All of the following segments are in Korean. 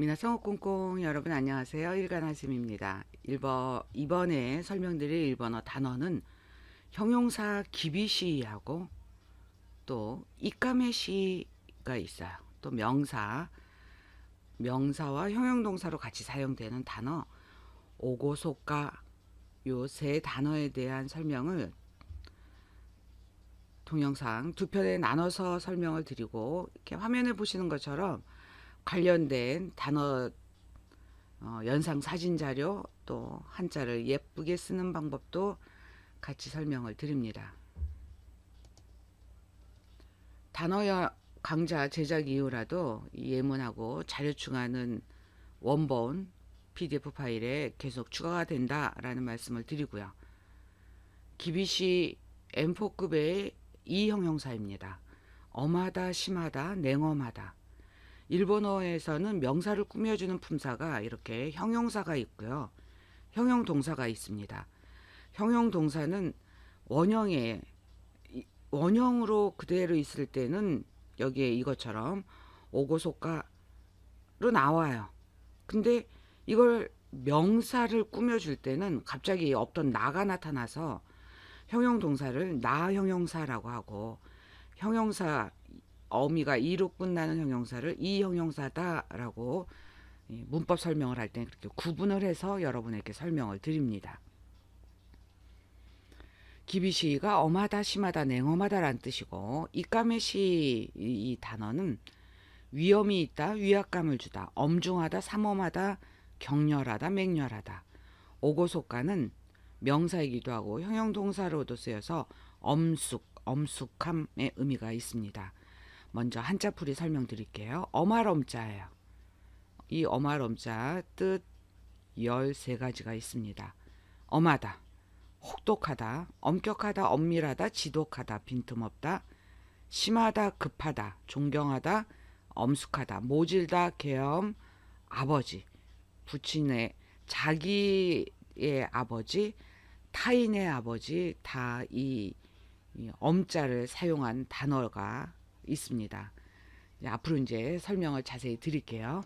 미나성 꽁꽁 여러분 안녕하세요. 일간하심입니다. 1번, 이번에 설명드릴 일본어 단어는 형용사 기비시하고 또 이까메시가 있어요. 또 명사, 명사와 형용동사로 같이 사용되는 단어 오고소까 요세 단어에 대한 설명을 동영상 두 편에 나눠서 설명을 드리고 이렇게 화면에 보시는 것처럼 관련된 단어 어, 연상 사진 자료 또 한자를 예쁘게 쓰는 방법도 같이 설명을 드립니다. 단어 여- 강좌 제작 이후라도 이 예문하고 자료 추가는 원본 PDF 파일에 계속 추가가 된다라는 말씀을 드리고요. 기비시 M4급의 이 형용사입니다. 엄하다, 심하다, 냉엄하다. 일본어에서는 명사를 꾸며주는 품사가 이렇게 형용사가 있고요. 형용 동사가 있습니다. 형용 동사는 원형에 이- 원형으로 그대로 있을 때는 여기에 이것처럼 오고소가로 나와요. 근데 이걸 명사를 꾸며줄 때는 갑자기 없던 나가 나타나서 형용 동사를 나 형용사라고 하고 형용사 어미가 이로 끝나는 형용사를 이 형용사다라고 이 문법 설명을 할때 그렇게 구분을 해서 여러분에게 설명을 드립니다. 기비시가 엄하다, 심하다, 냉엄하다라는 뜻이고 이까메시 이, 이 단어는 위험이 있다, 위압감을 주다, 엄중하다, 삼엄하다, 격렬하다, 맹렬하다. 오고소가는 명사이기도 하고 형용동사로도 쓰여서 엄숙, 엄숙함의 의미가 있습니다. 먼저 한자풀이 설명드릴게요. 어말엄자예요. 이 어말엄자 뜻 13가지가 있습니다. 엄하다, 혹독하다, 엄격하다, 엄밀하다, 지독하다, 빈틈없다, 심하다, 급하다, 존경하다, 엄숙하다, 모질다, 계엄, 아버지, 부친의 자기의 아버지, 타인의 아버지 다 이 엄자를 사용한 단어가 있습니다. 이제 앞으로 이제 설명을 자세히 드릴게요.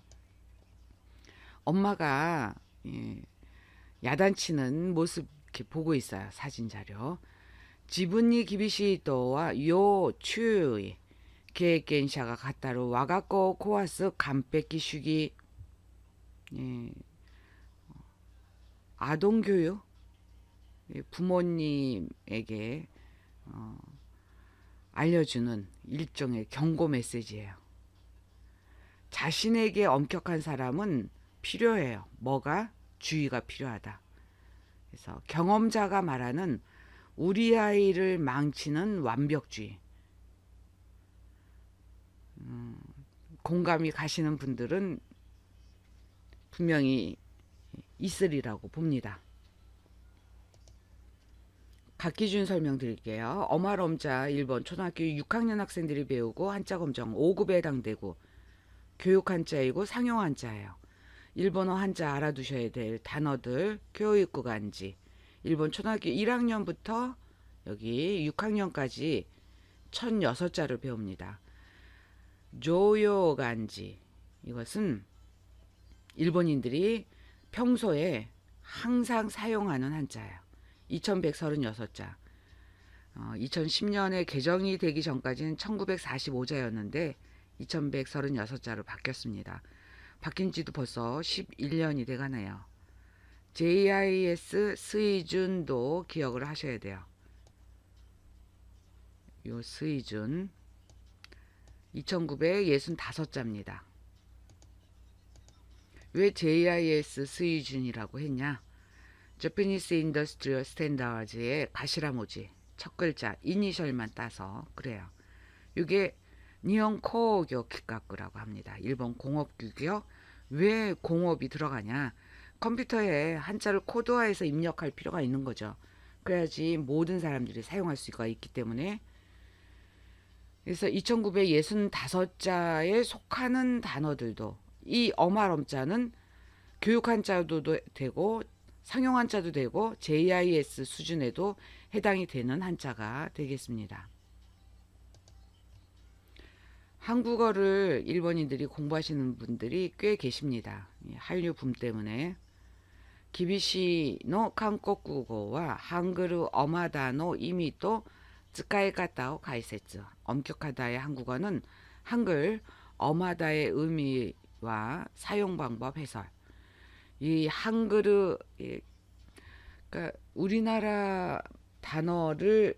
엄마가 예, 야단치는 모습 이렇게 보고 있어요. 사진 자료. 지분이 기비시도와 요 추이 계획겐샤가 갔다로 와가꼬 코아스 간뺏기 슈기 예, 아동 교육 예, 부모님에게 어, 알려주는 일종의 경고 메시지예요. 자신에게 엄격한 사람은 필요해요. 뭐가 주의가 필요하다. 그래서 경험자가 말하는 우리 아이를 망치는 완벽주의. 음, 공감이 가시는 분들은 분명히 있으리라고 봅니다. 각기준 설명드릴게요. 어말엄자 1번 초등학교 6학년 학생들이 배우고 한자 검정 5급에 해당되고 교육 한자이고 상용 한자예요. 일본어 한자 알아두셔야 될 단어들 교육 구 간지 1번 초등학교 1학년부터 여기 6학년까지 1006자를 배웁니다. 조요 간지 이것은 일본인들이 평소에 항상 사용하는 한자예요. 2136자. 어, 2010년에 개정이 되기 전까지는 1945자였는데 2136자로 바뀌었습니다. 바뀐 지도 벌써 11년이 돼 가네요. JIS 스이준도 기억을 하셔야 돼요. 요 스이준 2965자입니다. 왜 JIS 스이준이라고 했냐? Japanese Industrial Standards의 가시라모지 첫 글자 이니셜만 따서 그래요. 이게 니온 코교 기가쿠라고 합니다. 일본 공업규격 왜 공업이 들어가냐? 컴퓨터에 한자를 코드화해서 입력할 필요가 있는 거죠. 그래야지 모든 사람들이 사용할 수가 있기 때문에 그래서 2965자에 속하는 단어들도 이 어말엄자는 교육 한자도 되고 상용 한자도 되고 JIS 수준에도 해당이 되는 한자가 되겠습니다. 한국어를 일본인들이 공부하시는 분들이 꽤 계십니다. 이 한류 붐 때문에. 기비시노 한국어와 한글 어마다노 이미 또 츠카이가타오 가이세츠. 엄격하다의 한국어는 한글 어마다의 의미와 사용 방법 해설. 이 한글의 이- 그러니까 우리나라 단어를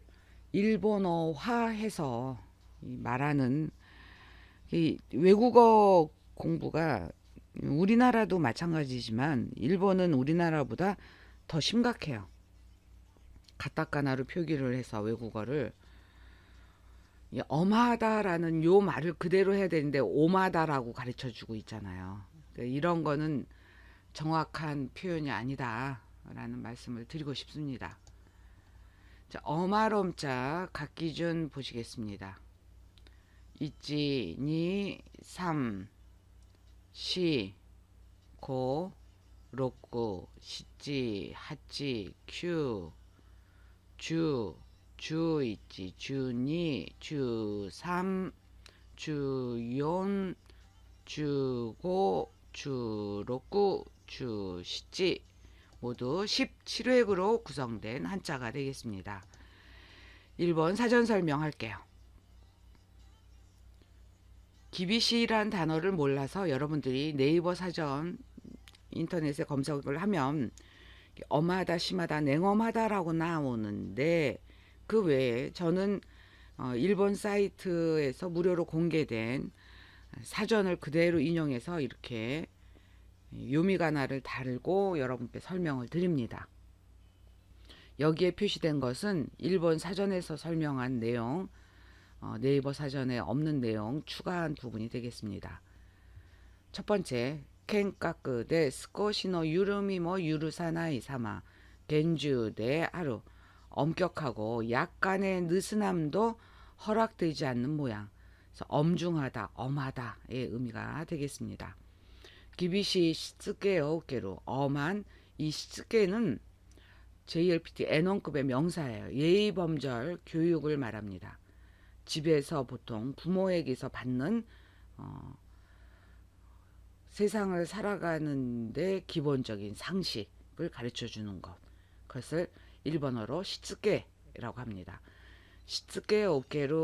일본어화해서 이 말하는 이 외국어 공부가 우리나라도 마찬가지지만 일본은 우리나라보다 더 심각해요. 가타카나로 표기를 해서 외국어를 이 엄하다라는 요 말을 그대로 해야 되는데 오마다라고 가르쳐 주고 있잖아요. 그러니까 이런 거는 정확한 표현이 아니다라는 말씀을 드리고 싶습니다. 자, 어마롬자 각 기준 보시겠습니다. 있지, 니, 삼, 시, 고, 로꾸, 시지, 하지, 큐, 주, 주 있지, 주니, 주삼, 주용, 주고, 주로꾸, 주시지 모두 17획으로 구성된 한자가 되겠습니다. 1번 사전 설명할게요. 기비시란 단어를 몰라서 여러분들이 네이버 사전 인터넷에 검색을 하면 엄하다, 심하다, 냉엄하다라고 나오는데 그 외에 저는 어, 일본 사이트에서 무료로 공개된 사전을 그대로 인용해서 이렇게 요미가나를 달고 여러분께 설명을 드립니다. 여기에 표시된 것은 일본 사전에서 설명한 내용, 어, 네이버 사전에 없는 내용 추가한 부분이 되겠습니다. 첫 번째, 켄카크 대 스코시노 유르미 뭐 유르사나이 사마 겐주 대 하루 엄격하고 약간의 느슨함도 허락되지 않는 모양. 엄중하다, 엄하다의 의미가 되겠습니다. 기비시 시츠케요 게로 엄한 이 시츠케는 JLPT N1급의 명사예요. 예의범절 교육을 말합니다. 집에서 보통 부모에게서 받는 어, 세상을 살아가는데 기본적인 상식을 가르쳐 주는 것. 그것을 일본어로 시츠케라고 합니다. 시츠케 오케로